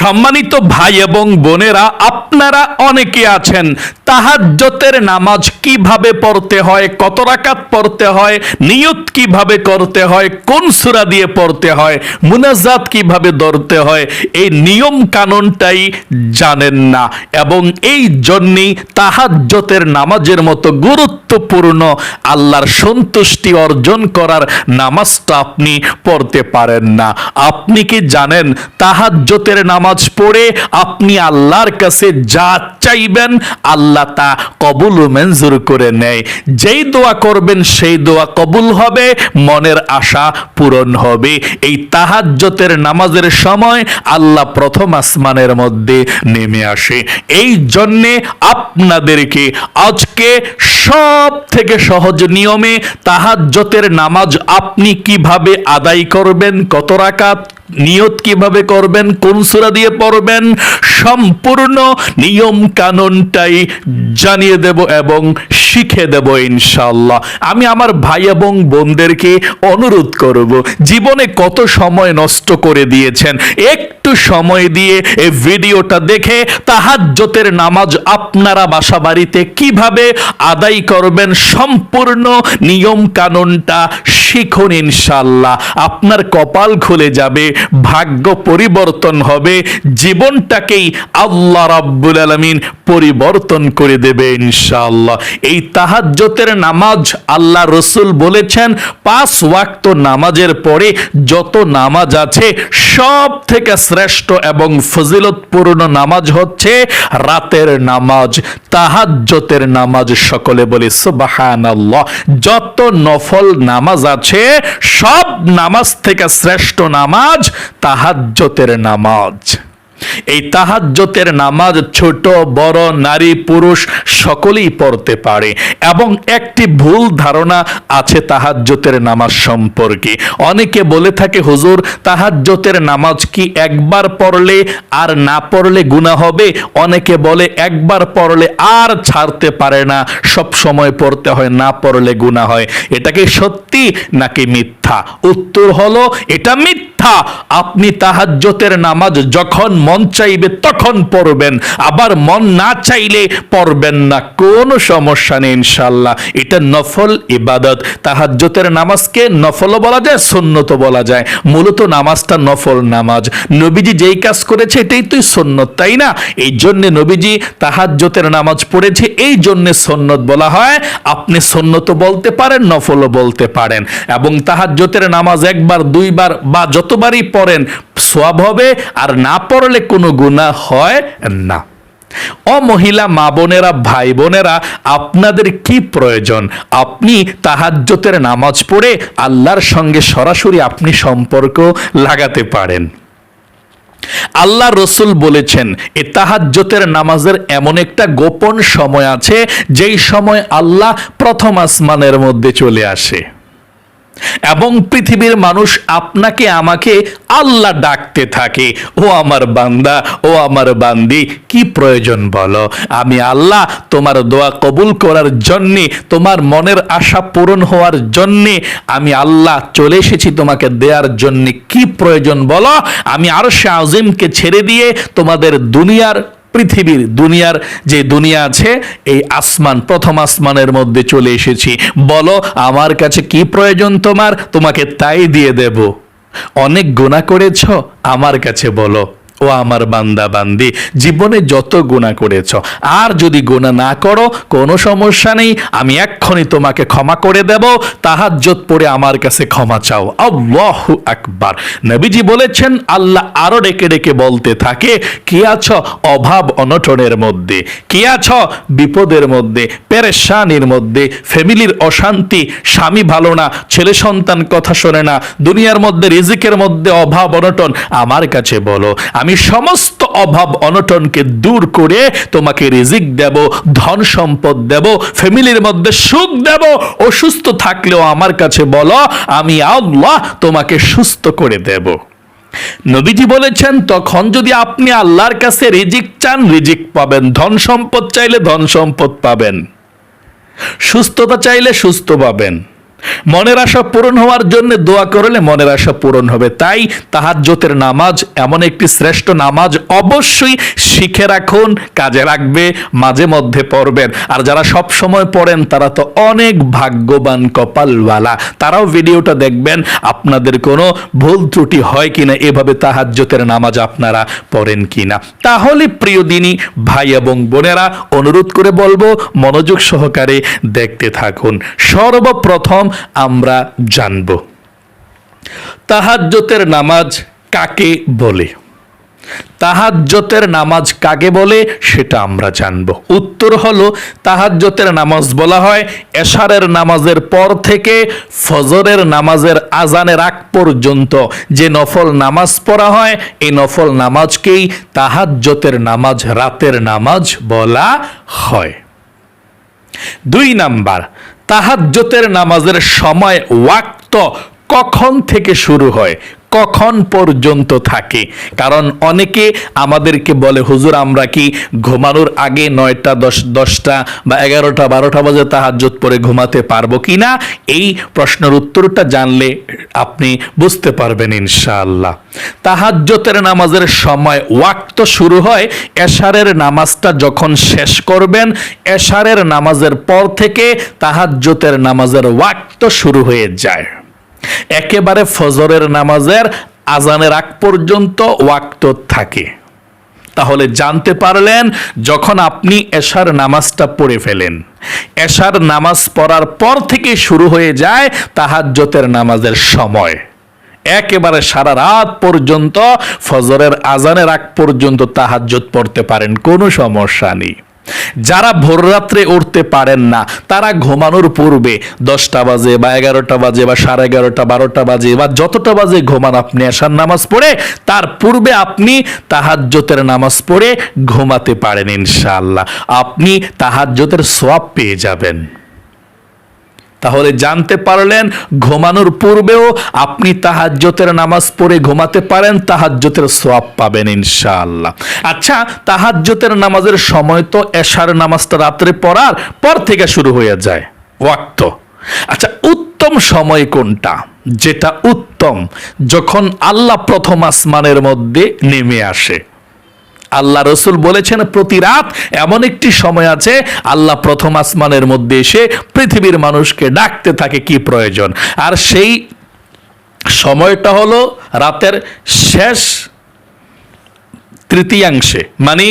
সম্মানিত ভাই এবং বোনেরা আপনারা অনেকে আছেন তাহাজ্জতের নামাজ কীভাবে পড়তে হয়, কত রাকাত পড়তে হয়, নিয়ত কীভাবে করতে হয়, কোন সূরা দিয়ে পড়তে হয়, মুনাজাত কীভাবে ধরতে হয়, এই নিয়ম কানুনটাই জানেন না। এবং এই জন্যই তাহাজ্জতের নামাজের মতো গুরুত্বপূর্ণ আল্লাহর সন্তুষ্টি অর্জন করার নামাজটা আপনি পড়তে পারেন না। আপনি কি জানেন, তাহাজ্জতের নামাজ পড়ে আপনি আল্লাহর কাছে যা চাইবেন, আল্লাহ তা কবুল মঞ্জুর করে নেয়। যেই দোয়া করবেন, সেই দোয়া কবুল হবে, মনের আশা পূরণ হবে। এই তাহাজ্জতের নামাজের সময় আল্লাহ প্রথম আসমানের মধ্যে নেমে আসে। এই জন্যে আপনাদেরকে আজকে সব থেকে সহজ নিয়মে তাহাজ্জতের নামাজ আপনি কীভাবে আদায় করবেন, কত রাকাত নিয়ত কীভাবে করবেন, কোন সূরা দিয়ে পড়বেন, সম্পূর্ণ নিয়ম কানুনটাই জানিয়ে দেব এবং শিখে দেব ইনশাল্লাহ আমি আমার ভাই এবং বোনদেরকে অনুরোধ করব, জীবনে কত সময় নষ্ট করে দিয়েছেন, একটু সময় দিয়ে এই ভিডিওটা দেখে তাহাজ্জতের নামাজ আপনারা বাসা বাড়িতে কীভাবে আদায় করবেন, সম্পূর্ণ নিয়ম কানুনটা শিখুন ইনশাল্লাহ আপনার কপাল খুলে যাবে ভাগ্য পরিবর্তন হবে, জীবনটাকেই আল্লাহ রাব্বুল আলামিন পরিবর্তন করে দেবে ইনশাআল্লাহ। এই তাহাজ্জতের নামাজ আল্লাহ রসুল বলেছেন, পাঁচ ওয়াক্ত নামাজের পরে যত নামাজ আছে, সব থেকে শ্রেষ্ঠ এবং ফজিলতপূর্ণ নামাজ হচ্ছে রাতের নামাজ তাহাজ্জতের নামাজ সকলে বলে সুবহানাল্লাহ। যত নফল নামাজ আছে, সব নামাজ থেকে শ্রেষ্ঠ নামাজ তাহাজ্জতের নামাজ। এই তাহাজ্জতের নামাজ ছোট, বড়, নারী, পুরুষ সকলেই পড়তে পারে এবং একটি ভুল ধারণা আছে তাহাজ্জতের নামাজ সম্পর্কে। অনেকে বলে থাকে, হুজুর, তাহাজ্জতের নামাজ কি একবার পড়লে আর না পড়লে গুনাহ হবে? অনেকে বলে, একবার পড়লে আর ছাড়তে পারে না, সব সময় পড়তে হয়, না পড়লে গুনাহ হয়। এটা কি সত্যি নাকি মিথ্যা? উত্তর হলো, এটা মিথ্যা। আপনি তাহাজ্জতের নামাজ যখন মন চাইবে তখন পড়বেন। আবার মন না চাইলে পড়বেন না। কোনো সমস্যা নেই ইনশাল্লাহ এটা নফল ইবাদত। তাহাজ্জতের নামাজকে নফলও বলা যায় সুন্নত বলা যায়। মূলত নামাজটা নফল নামাজ। নবীজি যেই কাজ করেছে, এটাই তুই সুন্নত, তাই না? এই জন্য নবীজি তাহাজ্জতের নামাজ পড়েছে, এই জন্য সন্নত বলা হয়। আপনি সন্নত বলতে পারেন, নফলও বলতে পারেন। এবং তাহাজ্জতের নামাজ একবার, দুইবার বা যতবারই পড়েন সোয়াব হবে আর না পড়লে কোনো গুণা হয় না। ও মহিলা, মা বোনেরা, ভাই বোনেরা, আপনাদের কি প্রয়োজন? আপনি তাহাজ্জতের নামাজ পড়ে আল্লাহর সঙ্গে সরাসরি আপনি সম্পর্ক লাগাতে পারেন। আল্লাহ রসুল বলেছেন, এ তাহাজ্জতের নামাজের এমন একটা গোপন সময় আছে, যেই সময় আল্লাহ প্রথম আসমানের মধ্যে চলে আসে। এবং পৃথিবীর মানুষ আপনাকে, আমাকে আল্লাহ ডাকতে থাকে। ও আমার বান্দা, ও আমার বান্দি, কি প্রয়োজন বলো? আমি আল্লাহ তোমার দোয়া কবুল করার জন্যে, তোমার মনের আশা পূরণ হওয়ার জন্যে, আমি আল্লাহ চলে এসেছি তোমাকে দেওয়ার জন্যে। কি প্রয়োজন বলো? আমি আরও সে আজিমকে ছেড়ে দিয়ে তোমাদের দুনিয়ার পৃথিবীর দুনিয়ার যে দুনিয়া আছে, এই আসমান, প্রথম আসমানের মধ্যে চলে এসেছি। বলো, আমার কাছে কি প্রয়োজন তোমার? তোমাকে তাই দিয়ে দেব। অনেক গুণা করেছ, আমার কাছে বলো। ও আমার বান্দা বান্দি, জীবনে যত গুণা করেছ। আর যদি গুণা না করো, কোনো সমস্যা নেই, আমি এক্ষুনি তোমাকে ক্ষমা করে দেব তাহাজ্জত পড়ে আমার কাছে ক্ষমা চাও। আল্লাহু আকবার। নবীজি বলেছেন, আল্লাহ আরও ডেকে ডেকে বলতে থাকে, কি আছো? অভাব অনটনের মধ্যে। কি আছো? বিপদের মধ্যে। পেরেশানির মধ্যে। ফ্যামিলির অশান্তি। স্বামী ভালো না। ছেলে সন্তান কথা শোনে না। দুনিয়ার মধ্যে রিজিকের মধ্যে অভাব অনটন। আমার কাছে বলো, আমি সমস্ত অভাব অনটনকে দূর করে তোমাকে রিজিক দেব, ধন সম্পদ দেব, ফ্যামিলির মধ্যে সুখ দেব, অসুস্থ থাকলেও আমার কাছে বলো, আমি আল্লাহ তোমাকে সুস্থ করে দেব। নবীজি বলেছেন, তখন যদি আপনি আল্লাহর কাছে রিজিক চান, রিজিক পাবেন। ধন সম্পদ চাইলে ধন সম্পদ পাবেন। সুস্থতা চাইলে সুস্থ পাবেন। মনের আশা পূরণ হওয়ার জন্য দোয়া করলে মনের আশা পূরণ হবে। তাই তাহাজ্জতের নামাজ এমন একটি শ্রেষ্ঠ নামাজ অবশ্যই শিখে রাখুন, কাজে রাখবে মাঝে মধ্যে পড়বেন। আর যারা সব সময় পড়েন, তারা তো অনেক ভাগ্যবান কপালওয়ালা। তারাও ভিডিওটা দেখবেন, আপনাদের কোনো ভুল ত্রুটি হয় কিনা, এভাবে তাহাজ্জতের নামাজ আপনারা পড়েন কিনা। তাহলে প্রিয় দিনী, ভাই এবং বোনেরা, অনুরোধ করে বলব, মনোযোগ সহকারে দেখতে থাকুন। সর্বপ্রথম আমরা জানব। তাহাজ্জতের নামাজ কাকে বলে? তাহাজ্জতের নামাজ কাকে বলে সেটা আমরা জানব। উত্তর হলো, তাহাজ্জতের নামাজ বলা হয় এশারের নামাজের পর থেকে ফজরের নামাজের আজানের আগ পর্যন্ত। যে নফল নামাজ পড়া হয়, এই নফল নামাজকেই তাহাজ্জতের নামাজ রাতের নামাজ বলা হয়। দুই নাম্বার তাহাজ্জতের নামাজের সময় ওয়াক্ত কখন থেকে শুরু হয়? কখন পর্যন্ত থাকে? কারণ অনেকে আমাদেরকে বলে, হুজুর, আমরা কি ঘুমানোর আগে নয়টা, দশ, দশটা বা এগারোটা, বারোটা বাজে তাহাজ্জত পরে ঘুমাতে পারব কি না এই প্রশ্নের উত্তরটা জানলে আপনি বুঝতে পারবেন ইনশাআল্লাহ। তাহাজ্জতের নামাজের সময় ওয়াক্ত শুরু হয়, এশারের নামাজটা যখন শেষ করবেন, এশারের নামাজের পর থেকে তাহাজ্জতের নামাজের ওয়াক্ত শুরু হয়ে যায়। একেবারে ফজরের নামাজের আজানের আগ পর্যন্ত ওয়াক্ত থাকে। তাহলে জানতে পারলেন, যখন আপনি এশার নামাজটা পড়ে ফেলেন, এশার নামাজ পড়ার পর থেকে শুরু হয়ে যায় তাহাজ্জতের নামাজের সময়। একেবারে সারা রাত পর্যন্ত, ফজরের আজানের আগ পর্যন্ত তাহাজ্জত পড়তে পারেন, কোনো সমস্যা নেই। যারা ভোররাত্রে উঠতে পারেন না, তারা ঘুমানোর পূর্বে দশটা বাজে বা এগারোটা বাজে বা সাড়ে এগারোটা, বারোটা বাজে বা যতটা বাজে ঘুমান আপনি আসার নামাজ পড়ে, তার পূর্বে আপনি তাহাজ্জতের নামাজ পড়ে ঘুমাতে পারেন ইনশাআল্লাহ। আপনি তাহাজ্জতের সোয়াব পেয়ে যাবেন। তাহলে জানতে পারলেন, ঘুমানোর পূর্বেও আপনি তাহাজ্জতের নামাজ পড়ে ঘুমাতে পারেন, তাহাজ্জতের সোয়াব পাবেন ইনশাআল্লাহ। আচ্ছা তাহাজ্জতের নামাজের সময় তো এশার নামাজটা রাত্রে পড়ার পর থেকে শুরু হয়ে যায়, ওয়াক্ত। আচ্ছা উত্তম সময় কোনটা? যেটা উত্তম, যখন আল্লাহ প্রথম আসমানের মধ্যে নেমে আসে। আল্লাহ রসুল বলেছেন, প্রতি রাত এমন একটি সময় আছে, আল্লাহ প্রথম আসমানের মধ্যে এসে পৃথিবীর মানুষকে ডাকতে থাকে কি প্রয়োজন। আর সেই সময়টা হলো রাতের শেষ তৃতীয়াংশে। মানে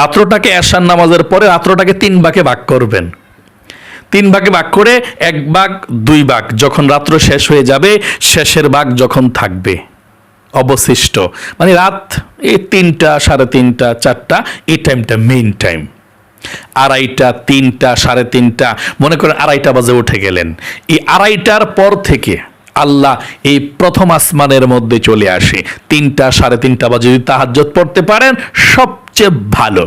রাত্রটাকে এশান নামাজের পরে রাত্রটাকে তিন ভাগে ভাগ করবেন। তিন ভাগে ভাগ করে এক ভাগ, দুই ভাগ, যখন রাত্র শেষ হয়ে যাবে, শেষের ভাগ যখন থাকবে। অবশিষ্ট। মানে রাত এই তিনটা, সাড়ে তিনটা, চারটা, এই টাইমটা মেইন টাইম আড়াইটা, তিনটা, সাড়ে তিনটা, মনে করেন আড়াইটা বাজে উঠে গেলেন। এই আড়াইটার পর থেকে আল্লাহ এই প্রথম আসমানের মধ্যে চলে আসে। তিনটা, সাড়ে তিনটা বাজে যদি তাহাজ্জত পড়তে পারেন, সবচেয়ে ভালো।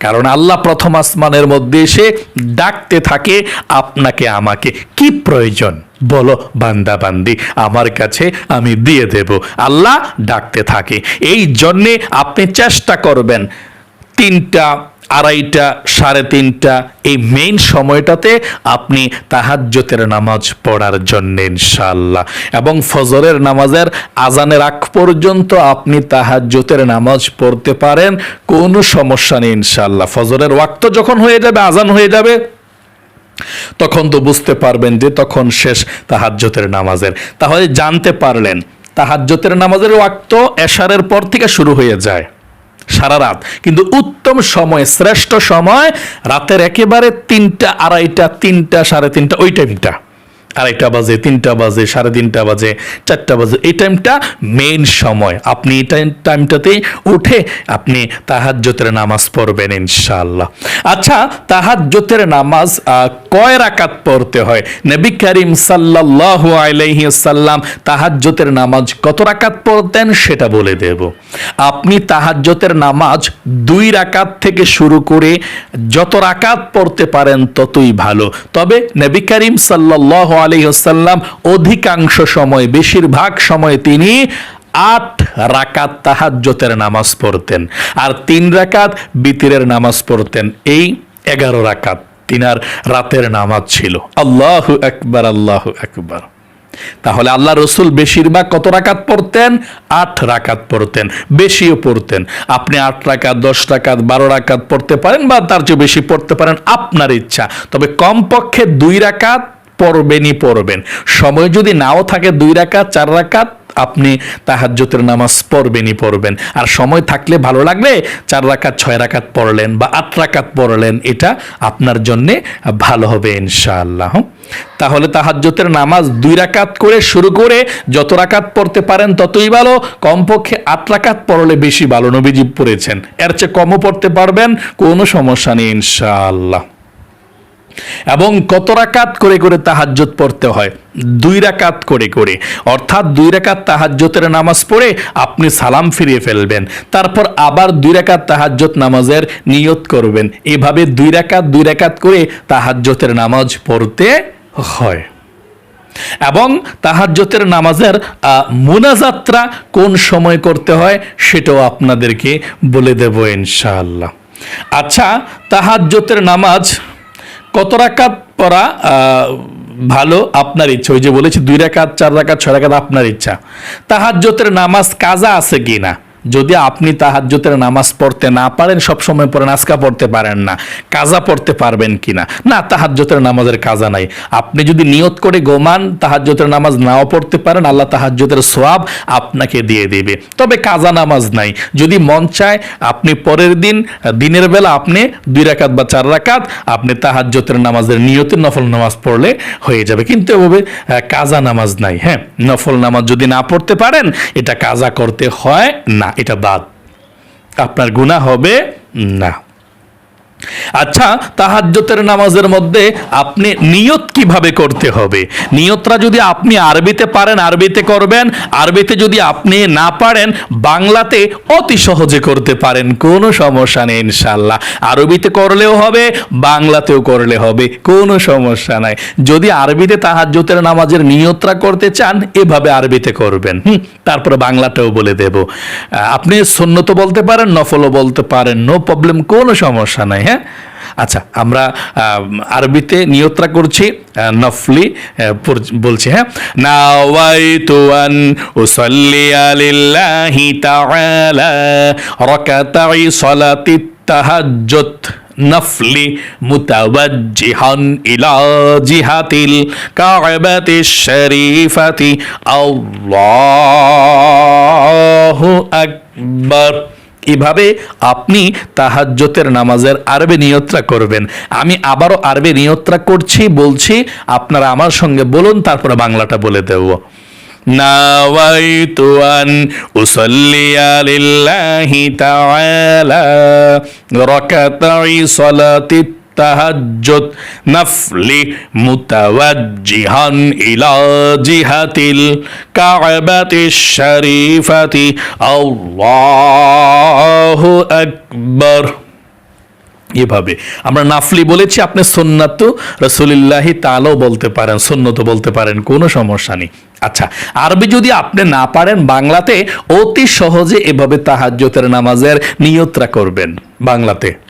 কারণ আল্লাহ প্রথম আসমানের মধ্যে এসে ডাকতে থাকে, আপনাকে, আমাকে। কি প্রয়োজন? বলো, বান্দা বান্দি, আমার কাছে আমি দিয়ে দেব। আল্লাহ ডাকতে থাকে। এই জন্যে আপনি চেষ্টা করবেন। তিনটা, আড়াইটা, সাড়ে তিনটা, এই মেইন সময়টাতে আপনি তাহাজ্জতের নামাজ পড়ার জন্য ইনশাল্লাহ এবং ফজরের নামাজের আজানের আগ পর্যন্ত আপনি তাহাজ্জতের নামাজ পড়তে পারেন। কোনো সমস্যা নেই ইনশাল্লাহ ফজরের ওয়াক্ত যখন হয়ে যাবে, আজান হয়ে যাবে। তখন তো বুঝতে পারবেন যে তখন শেষ তাহাজ্যতের নামাজের। তাহলে জানতে পারলেন তাহাজ্যতের নামাজের ওয়াক্ত এশারের পর থেকে শুরু হয়ে যায়, সারা রাত। কিন্তু উত্তম সময়, শ্রেষ্ঠ সময় রাতের একেবারে তিনটা, আড়াইটা, তিনটা, সাড়ে তিনটা, ওই টাইমটা আড়াইটা বাজে, তিনটা বাজে, সাড়ে তিনটা বাজে, চারটা বাজে, এই টাইমটা মেইন সময়। আপনি এই টাইম টাইমটাতেই উঠে আপনি তাহাজ্জতের নামাজ পড়বেন ইনশাআল্লাহ। আচ্ছা তাহাজ্জতের নামাজ কয় রাকাত পড়তে হয়? নবী করিম সাল্লাল্লাহু আলাইহি সাল্লাম তাহাজ্জতের নামাজ কত রাকাত পড়তেন সেটা বলে দেব। আপনি তাহাজ্জতের নামাজ দুই রাকাত থেকে শুরু করে যত রাকাত পড়তে পারেন ততই ভালো। তবে নবী করিম সাল্লাল্লাহু আলাইহি সাল্লাম অধিকাংশ সময়, বেশিরভাগ সময় তিনি আট রাকাত তাহাজ্জতের নামাজ পড়তেন আর তিন রাকাত বিতিরের নামাজ পড়তেন। এই এগারো রাকাত তিনার রাতের নামাজ ছিল। আল্লাহ একবার আল্লাহ একবার তাহলে আল্লাহ রসুল বেশিরভাগ কত রাকাত পড়তেন? আট রাকাত পড়তেন, বেশিও পড়তেন। আপনি আট রাকাত, দশ রাকাত, বারো রাকাত পড়তে পারেন বা তার চেয়ে বেশি পড়তে পারেন, আপনার ইচ্ছা। তবে কমপক্ষে দুই রাকাত পড়বেনই পড়বেন। সময় যদি নাও থাকে দুই রাকাত, চার রাকাত, আপনি তাহাজ্জতের নামাজ পড়বেনই পড়বেন। আর সময় থাকলে ভালো লাগলে চার রাকাত, ছয় রাকাত পড়লেন বা আট রাকাত পড়লেন, এটা আপনার জন্যে ভালো হবে ইনশাআল্লাহ। তাহলে তাহাজ্জতের নামাজ দুই রাকাত করে শুরু করে যত রাকাত পড়তে পারেন ততই ভালো। কমপক্ষে আট রাকাত পড়লে বেশি ভালো। নবীজি পড়েছেন। এর চেয়ে কমও পড়তে পারবেন, কোনো সমস্যা নেই ইনশাআল্লাহ। এবং কত রাকাত করে করে তাহাজ্জত পড়তে হয়? দুই রাকাত করে করে। অর্থাৎ দুই রাকাত তাহাজ্জতের নামাজ পড়ে আপনি সালাম ফিরিয়ে ফেলবেন। তারপর আবার দুই রাকাত তাহাজ্জত নামাজের নিয়ত করবেন। এভাবে দুই রাকাত দুই রাকাত করে তাহাজ্জতের নামাজ পড়তে হয়। এবং তাহাজ্জতের নামাজের আহ, মুনাজাত্রা কোন সময় করতে হয় সেটাও আপনাদেরকে বলে দেব ইনশাআল্লাহ। আচ্ছা তাহাজ্জতের নামাজ কত রাকাত পড়া ভালো? আপনার ইচ্ছা। ওই যে বলেছি, দুই রাকাত, চার রাকাত, ছয় রাকাত আপনার ইচ্ছা। তাহাজ্জতের নামাজ কাজা আছে কি না যদি আপনি তাহাজ্জতের নামাজ পড়তে না পারেন সব সময় পড়েন, আজকা পড়তে পারেন না। কাজা পড়তে পারবেন কিনা? না তাহাজ্জতের নামাজের কাজা নাই। আপনি যদি নিয়ত করে গোমান তাহাজ্জতের নামাজ নাও পড়তে পারেন, আল্লাহ তাহাজ্জতের সোয়াব আপনাকে দিয়ে দেবে। তবে কাজা নামাজ নাই। যদি মন চায়, আপনি পরের দিন, দিনের বেলা আপনি দুই রাকাত বা চার রাকাত আপনি তাহাজ্জতের নামাজের নিয়তের নফল নামাজ পড়লে হয়ে যাবে। কিন্তু এভাবে কাজা নামাজ নাই হ্যাঁ? নফল নামাজ যদি না পড়তে পারেন, এটা কাজা করতে হয় না। এটা বাদ। আপনার গুণা হবে না। আচ্ছা তাহাজ্জতের নামাজের মধ্যে আপনি নিয়ত কীভাবে করতে হবে? নিয়তটা যদি আপনি আরবিতে পারেন, আরবিতে করবেন, আরবিতে যদি আপনি না পারেন, বাংলাতে অতি সহজে করতে পারেন, কোনো সমস্যা নেই ইনশাল্লাহ আরবিতে করলেও হবে, বাংলাতেও করলে হবে, কোনো সমস্যা নাই। যদি আরবিতে তাহাজ্জতের নামাজের নিয়তটা করতে চান, এভাবে আরবিতে করবেন। হুম, তারপরে বাংলাতেও বলে দেব। আপনি সন্ন্যত বলতে পারেন, নফলও বলতে পারেন, নো প্রবলেম, কোনো সমস্যা নাই হ্যাঁ? আচ্ছা আমরা আরবিতে নিয়ত্রা করছি নফলি বলছি হ্যাঁ? নাওয়াইতু আন উসাল্লি আলিল্লাহি তাআলা রাকাতাই সালাতিত তাহাজ্জুদ নফলি মুতাওয়াজ্জিহান ইলা জিহাতিল কাবাতিশ শরীফাতি। আল্লাহু আকবার। এভাবে আপনি তাহাজ্জতের নামাজের আরবে নিয়ত্রা করবেন আমি আবারও আরবে নিয়ত্রা করছি বলছি আপনারা আমার সঙ্গে বলুন তারপরে বাংলাটা বলে দেব نويت أن أصلي لله تعالى ركعتي صلاة তাহাজ্জুদ নাফলি মুতাওয়াজ্জিহান ইলা জিহাতিল কাবাতি শরীফাতি। আল্লাহু আকবার। এভাবে। আমরা নাফলি বলেছি, আপনি সোননাত রসুলিল্লাহি তালও বলতে পারেন সন্ন্যত বলতে পারেন, কোনো সমস্যা নেই। আচ্ছা আরবি যদি আপনি না পারেন, বাংলাতে অতি সহজে এভাবে তাহাজ্যতের নামাজের নিয়তরা করবেন, বাংলাতে।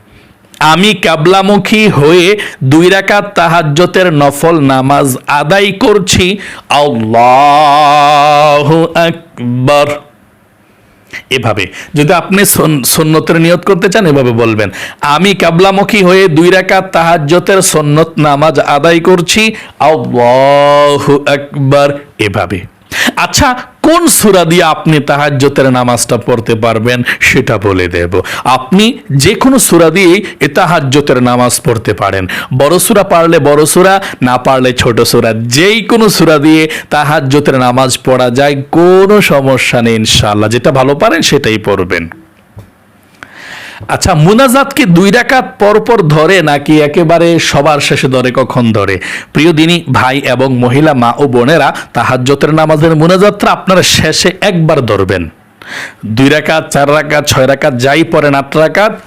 আমি কাবলামুখী হয়ে দুই রাকাত তাহাজ্জতের নফল নামাজ আদায় করছি। আল্লাহ আকবর। এভাবে, যদি আপনি সন- সন্ন্যতের নিয়ত করতে চান, এভাবে বলবেন। আমি কাবলামুখী হয়ে দুই রাকাত তাহাজ্জতের সন্নত নামাজ আদায় করছি। আল্লাহু আকবার। এভাবে। আচ্ছা কোন সুরা দিয়ে আপনি তাহাজ্জতের নামাজটা পড়তে পারবেন সেটা বলে দেব। আপনি যে কোনো সুরা দিয়েই এ তাহাজ্জতের নামাজ পড়তে পারেন। বড় সুরা পারলে বড় সুরা, না পারলে ছোট সুরা। যেই কোনো সুরা দিয়ে তাহাজ্জতের নামাজ পড়া যায়, কোনো সমস্যা নেই, ইনশাআল্লাহ। যেটা ভালো পারেন সেটাই পড়বেন। আচ্ছা মুনাজাত কি দুই রাকাত পরপর ধরে নাকি একেবারে সবার শেষে ধরে, কখন ধরে? প্রিয় দিনী, ভাই এবং মহিলা, মা ও বোনেরা তাহাজ্জতের নামাজের মুনাজাতটা আপনারা শেষে একবার ধরবেন। দুই রাকাত, চার রাকাত, ছয় রাকাত, যাই পড়েন আট রাকাত,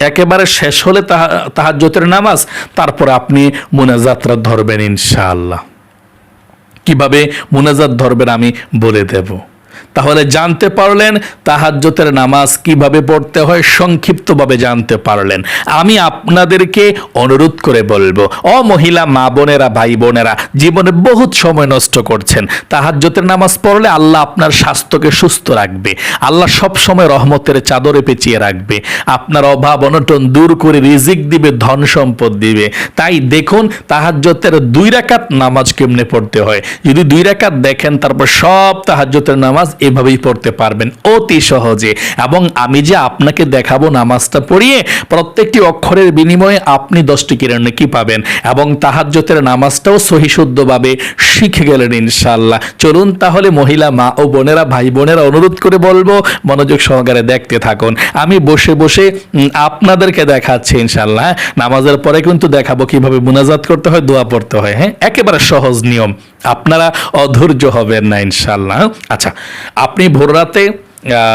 একেবারে শেষ হলে তাহা তাহার তাহাজ্জতের নামাজ, তারপর আপনি মুনাজাতরা ধরবেন ইনশাআল্লাহ। কীভাবে মুনাজাত ধরবেন আমি বলে দেব। তাহলে জানতে পারলেন তাহাজ্জতের নামাজ কীভাবে পড়তে হয়, সংক্ষিপ্তভাবে জানতে পারলেন। আমি আপনাদেরকে অনুরোধ করে বলব ও মহিলা, মা বোনেরা, ভাই বোনেরা, জীবনে বহুত সময় নষ্ট করছেন। তাহাজ্জতের নামাজ পড়লে আল্লাহ আপনার স্বাস্থ্যকে সুস্থ রাখবে। আল্লাহ সব সময় রহমতের চাদরে পেঁচিয়ে রাখবে। আপনার অভাব, অনটন দূর করে রিজিক দিবে, ধন সম্পদ দিবে। তাই দেখুন তাহাজ্জতের দুই রাকাত নামাজ কেমনে পড়তে হয়। যদি দুই রাকাত দেখেন, তারপর সব তাহাজ্জতের নামাজ এভাবেই পড়তে পারবেন অতি সহজে। এবং আমি যে আপনাকে দেখাবো নামাজটা পড়িয়ে, প্রত্যেকটি অক্ষরের বিনিময়ে আপনি দশটি কিরণ কি পাবেন এবং তাহাজ্জতের নামাজটাও সহিশুদ্ধভাবে শিখে গেলেন ইনশাল্লাহ চলুন তাহলে মহিলা মা ও বোনেরা, ভাই বোনেরা অনুরোধ করে বলব, মনোযোগ সহকারে দেখতে থাকুন। আমি বসে বসে আপনাদেরকে দেখাচ্ছি ইনশাল্লাহ? নামাজের পরে কিন্তু দেখাবো কীভাবে মুনাজাত করতে হয়, দোয়া পড়তে হয় হ্যাঁ? একেবারে সহজ নিয়ম। আপনারা অধৈর্য হবেন না ইনশাল্লাহ আচ্ছা আপনি ভোর রাতে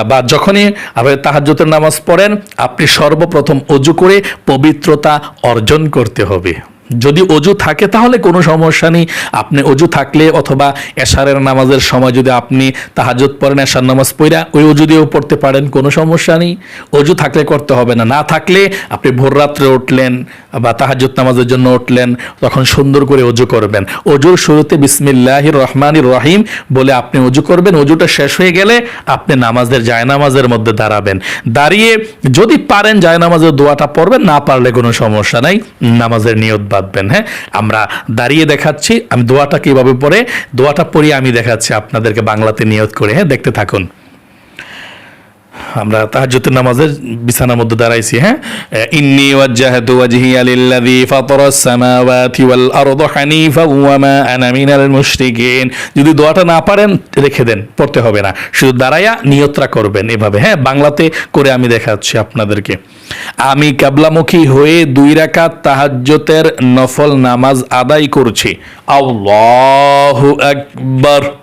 বা যখনই আপনি তাহাজ্যতের নামাজ পড়েন, আপনি সর্বপ্রথম অজু করে পবিত্রতা অর্জন করতে হবে। যদি অজু থাকে, তাহলে কোনো সমস্যা নেই। আপনি অজু থাকলে অথবা এশারের নামাজের সময় যদি আপনি তাহাজুদ পড়েন, এশার নামাজ পড়া ওই অজু দিয়েও পড়তে পারেন, কোনো সমস্যা নেই। অজু থাকলে করতে হবে না। না থাকলে আপনি ভোর রাত্রে উঠলেন বা তাহাজুদ নামাজের জন্য উঠলেন, তখন সুন্দর করে অজু করবেন। অজুর শুরুতে বিসমিল্লাহির রহমানির রহিম বলে আপনি অজু করবেন। অজুটা শেষ হয়ে গেলে আপনি নামাজের জায়নামাজের মধ্যে দাঁড়াবেন। দাঁড়িয়ে যদি পারেন জায়নামাজের দোয়াটা পড়বেন, না পারলে কোনো সমস্যা নাই। নামাজের নিয়ত বাঁধবেন হ্যাঁ? আমরা দাঁড়িয়ে দেখাচ্ছি, আমি দোয়াটা কীভাবে পড়ে? দোয়াটা পড়িয়ে আমি দেখাচ্ছি আপনাদেরকে বাংলাতে নিয়োগ করে হ্যাঁ? দেখতে থাকুন। আমরা তাহাজ্জুদের নামাজের বিছানার মধ্যে দাঁড়াইছি হ্যাঁ? ইন্নি ওয়াজ্জাহাতু ওয়াজহিয়া লিল্লাযী ফাতারাস সামাওয়াতি ওয়াল আরদা হানিফা ওয়া মা আনা মিনাল মুশরিকিন। যদি দোয়াটা না পারেন, রেখে দেন, পড়তে হবে না। শুধু দাঁড়াইয়া নিয়তরা করবেন এভাবে হ্যাঁ? বাংলাতে করে আমি দেখাচ্ছি আপনাদেরকে। আমি কাবলামুখী হয়ে দুই রাকাত তাহাজ্জুদের নফল নামাজ আদায় করছি। আল্লাহু আকবার।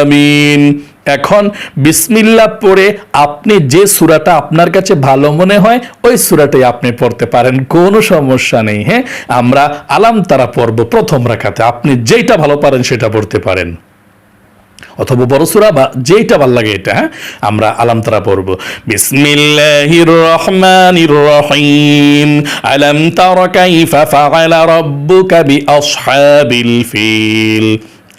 আমিন এখন বিসমিল্লা পড়ে আপনি যে সুরাটা আপনার কাছে ভালো মনে হয়, ওই সুরাটাই আপনি পড়তে পারেন, কোনো সমস্যা নেই হ্যাঁ? আমরা আলাম তারা পর্ব প্রথম রাখাতে আপনি যেটা ভালো পারেন সেটা পড়তে পারেন। অথবা বড় সুরা বা যেটা ভালো লাগে এটা হ্যাঁ? আমরা আলাম তারা পর্ব বিসমিল্লাহির রহমানির রহিম, আলাম তারা কাইফা ফাআলা রাব্বুকা বিআসহাবিল ফিল।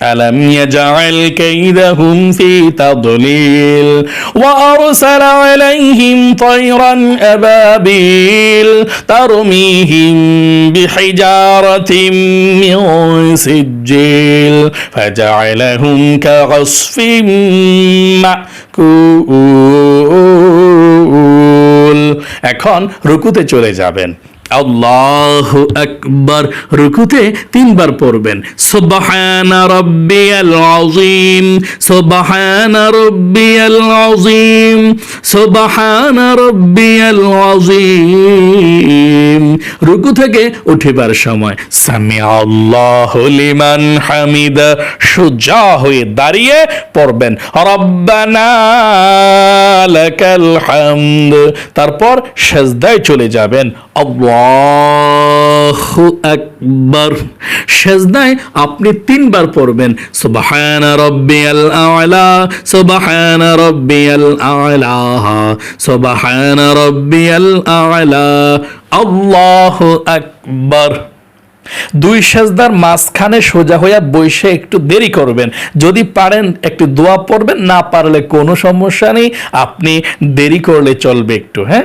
ألم يجعل كيدهم في تضليل وأرسل عليهم طيرا أبابيل ترميهم بحجارة من سجيل فجعلهم كعصف مأكول এখন রুকুতে চলে যাবেন আল্লাহ আকবার। রুকুতে তিনবার পড়বেন। রুকু থেকে উঠিবার সময় সামি আল্লাহ লিমান হামিদা, সুজা হয়ে দাঁড়িয়ে পড়বেন। রব্বানা লাকাল হামদ। তারপর সেজদায় চলে যাবেন। আল্লাহু আকবার। সেজদায় আপনি তিনবার পড়বেন। সুবহানা রাব্বিয়াল আ'লা, সুবহানা রাব্বিয়াল আ'লা, সুবহানা রাব্বিয়াল আ'লা। আল্লাহু আকবার। দুই সেজদার মাঝখানে সোজা হইয়া বসে একটু দেরি করবেন। যদি পারেন একটু দোয়া পড়বেন, না পারলে কোনো সমস্যা নেই। আপনি দেরি করলে চলবে একটু হ্যাঁ?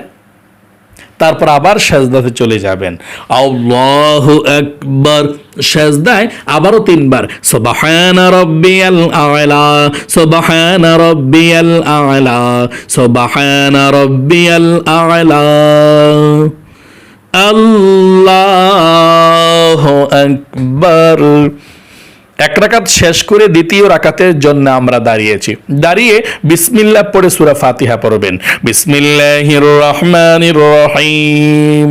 তারপর আবার সেজদাতে চলে যাবেন। আল্লাহ আকবার। সেজদায় আবারও তিনবার, সুবহান রাব্বিয়াল আ'লা, সুবহান রাব্বিয়াল আ'লা, সুবহান রাব্বিয়াল আ'লা। আল্লাহু আকবার। এক রাকাত শেষ করে দ্বিতীয় রাকাতের জন্য আমরা দাঁড়িয়েছি। দাঁড়িয়ে বিসমিল্লাহ পড়ে সুরা ফাতিহা পড়বেন। বিসমিল্লাহির রহমানির রহিম।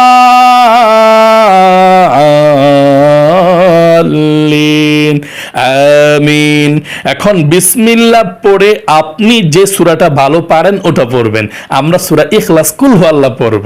আমিন। এখন বিসমিল্লা পড়ে আপনি যে সুরাটা ভালো পারেন ওটা পড়বেন। আমরা সুরা ইখলাস, কুল আল্লাহ পড়ব।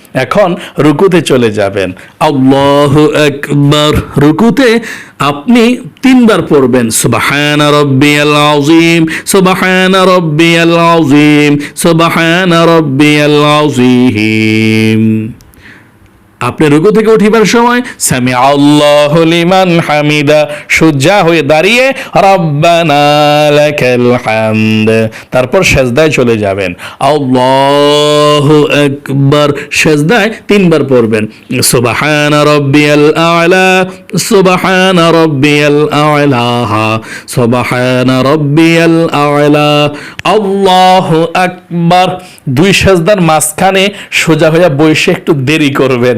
এখন রুকুতে চলে যাবেন। আল্লাহ একবার রুকুতে আপনি তিনবার পড়বেন, সুবহান রব্বিয়াল রব্বি আল আজিম আযীম রব্বি আল আযীম। আপনি রুকু থেকে উঠিবার সময় সামি আল্লাহ লিমান হামিদা সুজা হয়ে দাঁড়িয়ে, রব্বানা হামদ তারপর সেজদায় চলে যাবেন। আল্লাহু আকবার সেজদায় তিনবার পড়বেন। সুবহান রাব্বিয়াল আ'লা সুবহান রাব্বিয়াল আ'লা সুবহান রাব্বিয়াল আ'লা আল্লাহু আকবার দুই সেজদার মাঝখানে সোজা হয়ে বসে একটু দেরি করবেন।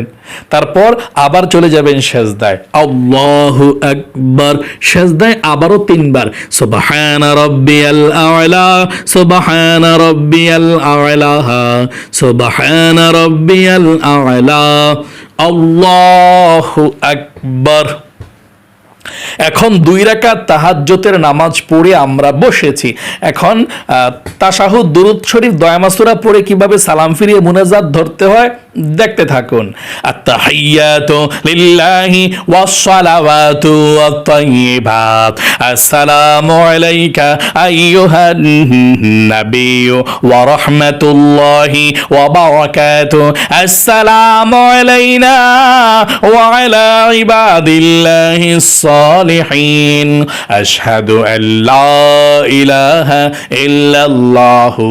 তারপর আবার চলে যাবেন সেজদায়। আল্লাহ আকবার। সেজদায় আবারও তিনবার। সুবহান রাব্বিয়াল আ'লা, সুবহান রাব্বিয়াল আ'লা, সুবহান রাব্বিয়াল আ'লা। আল্লাহু আকবার। এখন দুই রাকাত তাহাজ্জতের নামাজ পড়ে আমরা বসেছি। এখন আহ, দুরুদ শরীফ দয়ামাসুরা পড়ে কীভাবে সালাম ফিরিয়ে মুনাজাত ধরতে হয় দেখতে থাকুন। আত্তাহিয়াতু লিল্লাহি আসসালামু আলাইকা ওয়া রাহমাতুল্লাহি ওয়া আসসালামু আলাইনা ওয়া আলা ইবাদিল্লাহিস সালিহিন আশহাদু আল লা ইলাহা ইল্লাল্লাহু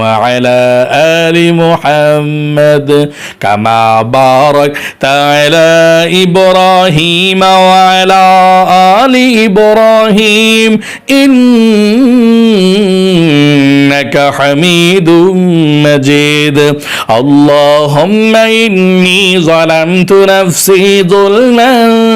وعلى آل محمد كما باركت على إبراهيم وعلى آل إبراهيم إنك حميد مجيد اللهم إني ظلمت نفسي ظلما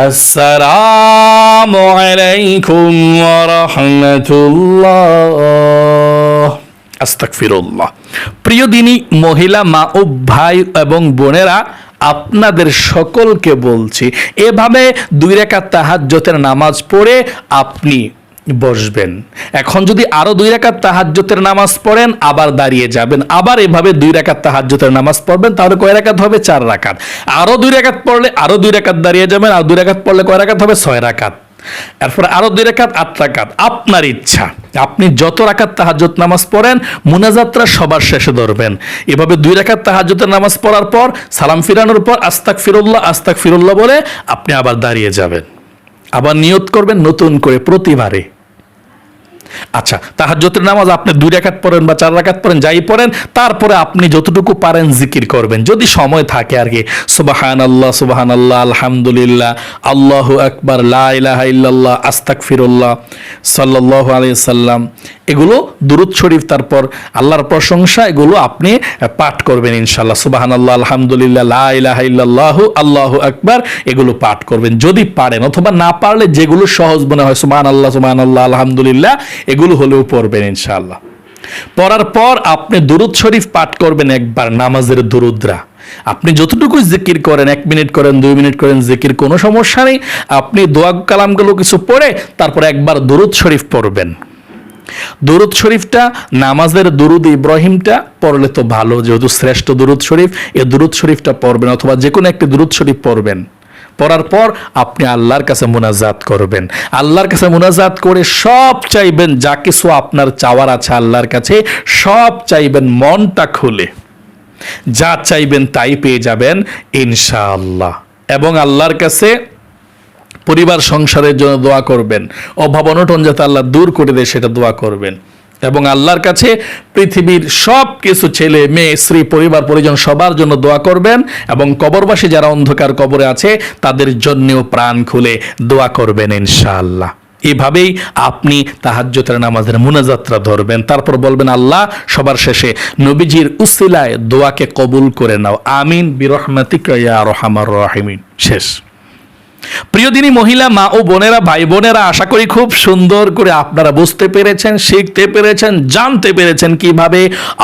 السلام عليكم ورحمة الله আস্তাকফিরুল্লাহ প্রিয় দিনী মহিলা মা ও ভাই এবং বোনেরা আপনাদের সকলকে বলছি এভাবে দুই রেখাত তাহাজ্জতের নামাজ পড়ে আপনি বসবেন। এখন যদি আরও দুই রাকাত তাহাজ্জতের নামাজ পড়েন, আবার দাঁড়িয়ে যাবেন। আবার এভাবে দুই রাকাত তাহাজ্জতের নামাজ পড়বেন, তাহলে কয় রাকাত হবে? চার রাকাত। আরও দুই রাকাত পড়লে আরও দুই রাকাত দাঁড়িয়ে যাবেন, আর দুই রাকাত পড়লে কয় রাকাত হবে? ছয় রাকাত। এরপরে আরও দুই রাকাত, আট রাকাত। আপনার ইচ্ছা, আপনি যত রাকাত তাহাজ্জত নামাজ পড়েন, মুনাজাতরা সবার শেষে ধরবেন। এভাবে দুই রাকাত তাহাজ্জতের নামাজ পড়ার পর, সালাম ফিরানোর পর আস্তাক ফিরুল্লাহ আস্তাক ফিরুল্লাহ বলে আপনি আবার দাঁড়িয়ে যাবেন। আবার নিয়ত করবেন নতুন করে প্রতিবারে। আচ্ছা তাহাজ্জতের নামাজ আপনি দুই রাকাত পড়েন বা চার রাকাত পড়েন, যাই পড়েন, তারপরে আপনি যতটুকু পারেন জিকির করবেন। যদি সময় থাকে আর কি সুবাহান আল্লাহ সুবাহান আল্লাহ আলহামদুলিল্লাহ, আল্লাহ আকবর লাহ আস্তাক ফিরুল্লাহ সাল্লাহ আলিয়া সাল্লাম এগুলো দুরুদ শরীফ, তারপর আল্লাহর প্রশংসা, এগুলো আপনি পাঠ করবেন ইনশাল্লাহ সুবাহান আল্লাহ আলহামদুলিল্লাহ, লা ইলাহা ইল্লাল্লাহু আকবার, এগুলো পাঠ করবেন। যদি পারেন, অথবা না পারলে যেগুলো সহজ মনে হয় সুবাহান আল্লাহ সুবাহান আল্লাহ আলহামদুলিল্লাহ, এগুলো হলেও পড়বেন ইনশাআল্লাহ। পড়ার পর আপনি দুরুদ শরীফ পাঠ করবেন একবার, নামাজের দুরুদরা। আপনি যতটুকু জিকির করেন, এক মিনিট করেন, দুই মিনিট করেন, জিকির কোনো সমস্যা নেই। আপনি দোয়া কালামগুলো কিছু পড়ে, তারপর একবার দুরুদ শরীফ পড়বেন। দুরুদ শরীফটা, নামাজের দুরুদ ইব্রাহিমটা পড়লে তো ভালো, যেহেতু শ্রেষ্ঠ দুরুদ শরীফ, এ দুরুদ শরীফটা পড়বেন অথবা যে কোনো একটি দুরুদ শরীফ পড়বেন। পড়ার পর আপনি আল্লাহর কাছে মোনাজাত করবেন। আল্লাহর কাছে মুনাজাত করে সব চাইবেন, যা কিছু আপনার চাওয়ার আছে আল্লাহর কাছে, সব চাইবেন মনটা খুলে। যা চাইবেন তাই পেয়ে যাবেন, ইনশাআল্লাহ। এবং আল্লাহর কাছে পরিবার সংসারের জন্য দোয়া করবেন। অভাব অনটন যাতে আল্লাহ দূর করে দেয়, সেটা দোয়া করবেন। এবং আল্লাহর কাছে পৃথিবীর সব কিছু ছেলে, মেয়ে, স্ত্রী, পরিবার, পরিজন সবার জন্য দোয়া করবেন এবং কবরবাসী যারা অন্ধকার কবরে আছে, তাদের জন্যেও প্রাণ খুলে দোয়া করবেন ইনশাআল্লাহ। এভাবেই আপনি তাহাজ্জতের নামাজের মুনাজাত্রা ধরবেন। তারপর বলবেন, আল্লাহ, সবার শেষে নবীজির উসিলায় দোয়াকে কবুল করে নাও। আমিন, বিরহমাতিকা ইয়া রহমার রাহিমিন। শেষ। প্রিয় দিনী মহিলা, মা ও বোনেরা, ভাই বোনেরা, আশা করি খুব সুন্দর করে আপনারা বুঝতে পেরেছেন, শিখতে পেরেছেন, জানতে পেরেছেন কীভাবে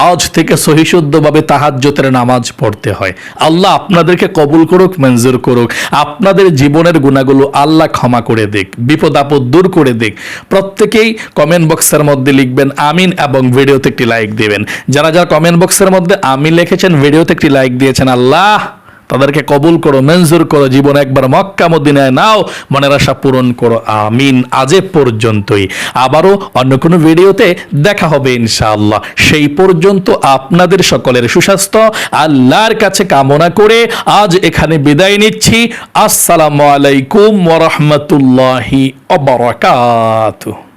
আজ থেকে সহিশুদ্ধভাবে তাহাজ্জতের নামাজ পড়তে হয়। আল্লাহ আপনাদেরকে কবুল করুক, মঞ্জুর করুক। আপনাদের জীবনের গুণাগুলো আল্লাহ ক্ষমা করে দিক, বিপদ আপদ দূর করে দিক। প্রত্যেকেই কমেন্ট বক্সের মধ্যে লিখবেন, আমিন এবং ভিডিওতে একটি লাইক দেবেন। যারা যারা কমেন্ট বক্সের মধ্যে আমিন লিখেছেন, ভিডিওতে একটি লাইক দিয়েছেন, আল্লাহ তাদেরকে কবুল করো, মঞ্জুর করো, জীবন একবার মক্কা মদিনায় নাও, মনের আশা পূরণ করো, আমিন, আজে পর্যন্তই। আবারও অন্য কোনো ভিডিওতে দেখা হবে ইনশাআল্লাহ। সেই পর্যন্ত আপনাদের সকলের সুস্বাস্থ্য, আল্লাহর কাছে কামনা করে আজ এখানে বিদায় নিচ্ছি। আসসালামু আলাইকুম ওয়া রাহমাতুল্লাহি ওয়া বারাকাতুহু।